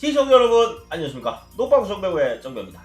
시청자 여러분 안녕하십니까? 노빠구 정배우의 정배입니다.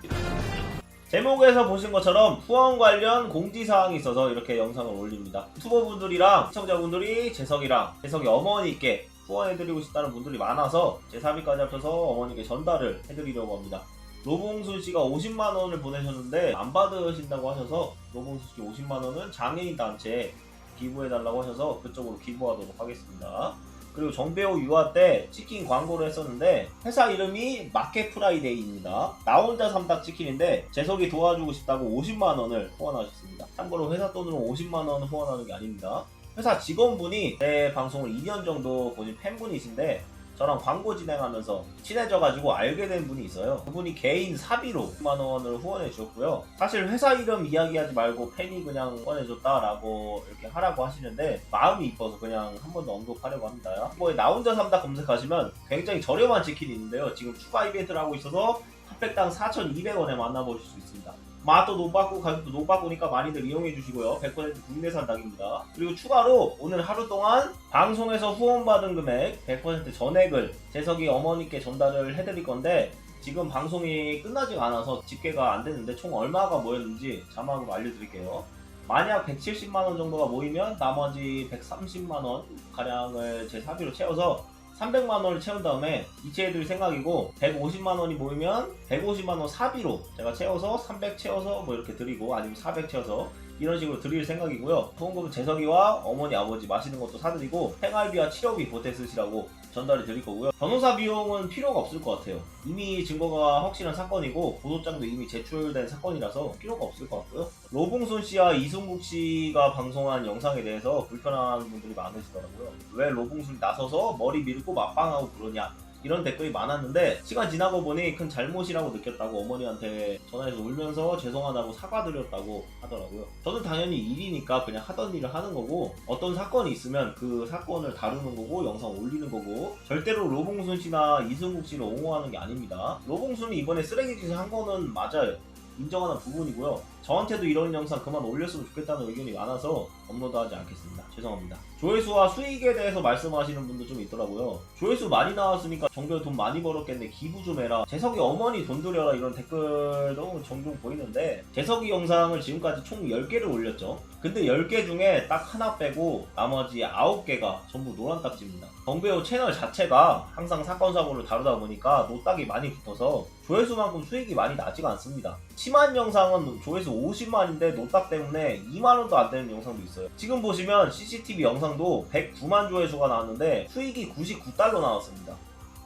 제목에서 보신 것처럼 후원 관련 공지사항이 있어서 이렇게 영상을 올립니다. 유튜버분들이랑 시청자분들이 재석이랑 재석이 어머니께 후원해드리고 싶다는 분들이 많아서 제 사비까지 합쳐서 어머니께 전달을 해드리려고 합니다. 로봉순 씨가 50만 원을 보내셨는데 안 받으신다고 하셔서 로봉순 씨 50만 원은 장애인 단체에 기부해달라고 하셔서 그쪽으로 기부하도록 하겠습니다. 그리고 정배우 유아 때 치킨 광고를 했었는데 회사 이름이 마켓 프라이데이입니다. 나 혼자 삼닭 치킨인데 재석이 도와주고 싶다고 50만 원을 후원하셨습니다. 참고로 회사 돈으로 50만 원 후원하는 게 아닙니다. 회사 직원분이 제 방송을 2년 정도 보신 팬분이신데 저랑 광고 진행하면서 친해져가지고 알게 된 분이 있어요. 그분이 개인 사비로 10만 원을 후원해 주셨고요. 사실 회사 이름 이야기하지 말고 팬이 그냥 후원해줬다라고 이렇게 하라고 하시는데 마음이 이뻐서 그냥 한 번 더 언급하려고 합니다. 뭐에 나 혼자 삼다 검색하시면 굉장히 저렴한 치킨이 있는데요. 지금 추가 이벤트를 하고 있어서 한 팩당 4,200원에 만나보실 수 있습니다. 맛도 높았고 가격도 높았고니까 많이들 이용해 주시고요. 100% 국내산 닭입니다. 그리고 추가로 오늘 하루 동안 방송에서 후원받은 금액 100% 전액을 재석이 어머니께 전달을 해드릴 건데 지금 방송이 끝나지가 않아서 집계가 안 됐는데 총 얼마가 모였는지 자막으로 알려드릴게요. 만약 170만 원 정도가 모이면 나머지 130만 원 가량을 제 사비로 채워서 300만 원을 채운 다음에 이체해드릴 생각이고 150만 원이 모이면 150만 원 사비로 제가 채워서 300 채워서 뭐 이렇게 드리고 아니면 400 채워서 이런 식으로 드릴 생각이고요. 후원금은 재석이와 어머니 아버지 마시는 것도 사드리고 생활비와 치료비 보태 쓰시라고 전달해 드릴 거고요. 변호사 비용은 필요가 없을 것 같아요. 이미 증거가 확실한 사건이고 고소장도 이미 제출된 사건이라서 필요가 없을 것 같고요. 로봉순 씨와 이승국 씨가 방송한 영상에 대해서 불편한 분들이 많으시더라고요. 왜 로봉순이 나서서 머리 밀고 맞방하고 그러냐. 이런 댓글이 많았는데 시간 지나고 보니 큰 잘못이라고 느꼈다고 어머니한테 전화해서 울면서 죄송하다고 사과드렸다고 하더라고요. 저는 당연히 일이니까 그냥 하던 일을 하는 거고 어떤 사건이 있으면 그 사건을 다루는 거고 영상 올리는 거고 절대로 로봉순 씨나 이승국 씨를 옹호하는 게 아닙니다. 로봉순이 이번에 쓰레기 짓을 한 거는 맞아요. 인정하는 부분이고요. 저한테도 이런 영상 그만 올렸으면 좋겠다는 의견이 많아서 업로드하지 않겠습니다. 죄송합니다. 조회수와 수익에 대해서 말씀하시는 분도 좀 있더라고요. 조회수 많이 나왔으니까 정규 돈 많이 벌었겠네. 기부 좀 해라. 재석이 어머니 돈 들여라 이런 댓글도 종종 보이는데 재석이 영상을 지금까지 총 10개를 올렸죠. 근데 10개 중에 딱 하나 빼고 나머지 9개가 전부 노란 딱지입니다. 정배우 채널 자체가 항상 사건 사고를 다루다 보니까 노딱이 많이 붙어서 조회수만큼 수익이 많이 나지가 않습니다. 심한 영상은 조회수 50만인데 노딱 때문에 2만원도 안 되는 영상도 있어요. 지금 보시면 CCTV 영상도 109만 조회수가 나왔는데 수익이 99달러 나왔습니다.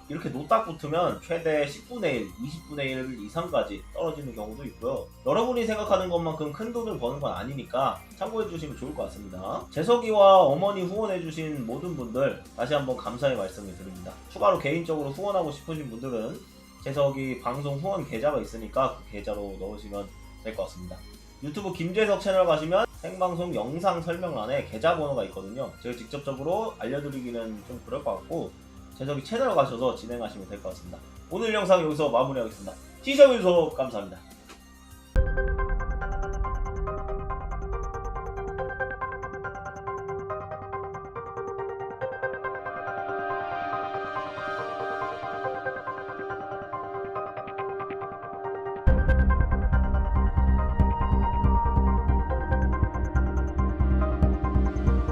이렇게 노딱 붙으면 최대 10분의 1, 20분의 1 이상까지 떨어지는 경우도 있고요. 여러분이 생각하는 것만큼 큰 돈을 버는 건 아니니까 참고해 주시면 좋을 것 같습니다. 재석이와 어머니 후원해 주신 모든 분들 다시 한번 감사의 말씀을 드립니다. 추가로 개인적으로 후원하고 싶으신 분들은 재석이 방송 후원 계좌가 있으니까 그 계좌로 넣으시면 될 것 같습니다. 유튜브 김재석 채널 가시면 생방송 영상 설명란에 계좌번호가 있거든요. 제가 직접적으로 알려드리기는 좀 그럴 것 같고 재석이 채널 가셔서 진행하시면 될 것 같습니다. 오늘 영상 여기서 마무리하겠습니다. 시청해주셔서 감사합니다.